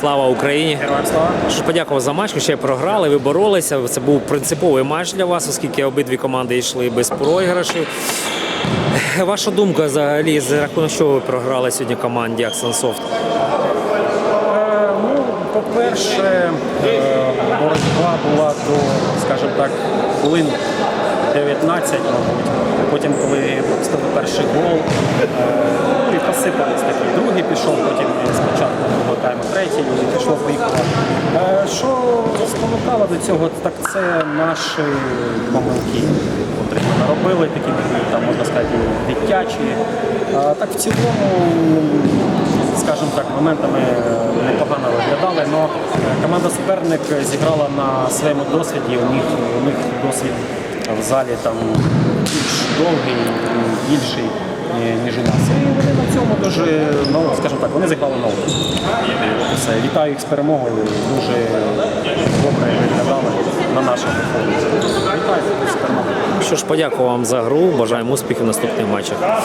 Слава Україні! Героям слава. Що подякував за матч, ще програли, ви боролися. Це був принциповий матч для вас, оскільки обидві команди йшли без програшів. Ваша думка взагалі, за рахунок чого ви програли сьогодні команді Аксенсофт? Е, Ну, по-перше, е, боротьба була до, скажімо так, хвилин 19, мабуть. Потім, коли пропустили перший гол, е, ну і посипались такі. Другий пішов, потім спочатку другого тайму поїхало. Е, Що спонукало до цього, так це наші помилки, котрі ми наробили, такі там можна сказати, дитячі. А так в цілому скажімо так, моментами непогано виглядали, але команда суперник зіграла на своєму досвіді. У них, у них досвід в залі там більш довгий, більший, ніж у нас. І вони на цьому дуже, ну, скажімо так, вони заклали нову. Все. Вітаю їх з перемогою. Дуже добре виглядали на нашому фоні. Вітаю з перемогою. Що ж, подякував вам за гру. Бажаємо успіхів в наступних матчах.